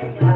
Thank you.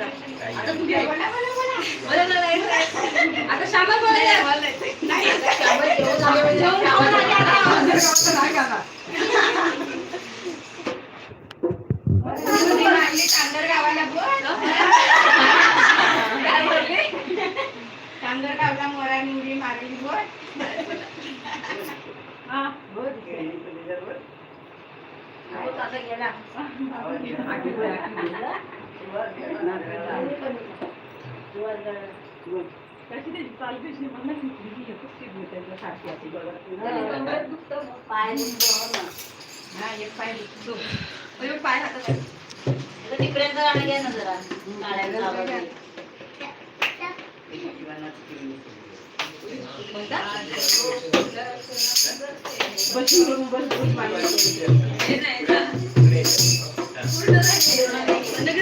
आता श्यामा चांदर गावला मारली बोल पाय दुखतो अयो, हातात तिकड्यांचं गाणं घ्या ना जरा बसून बसून येईल.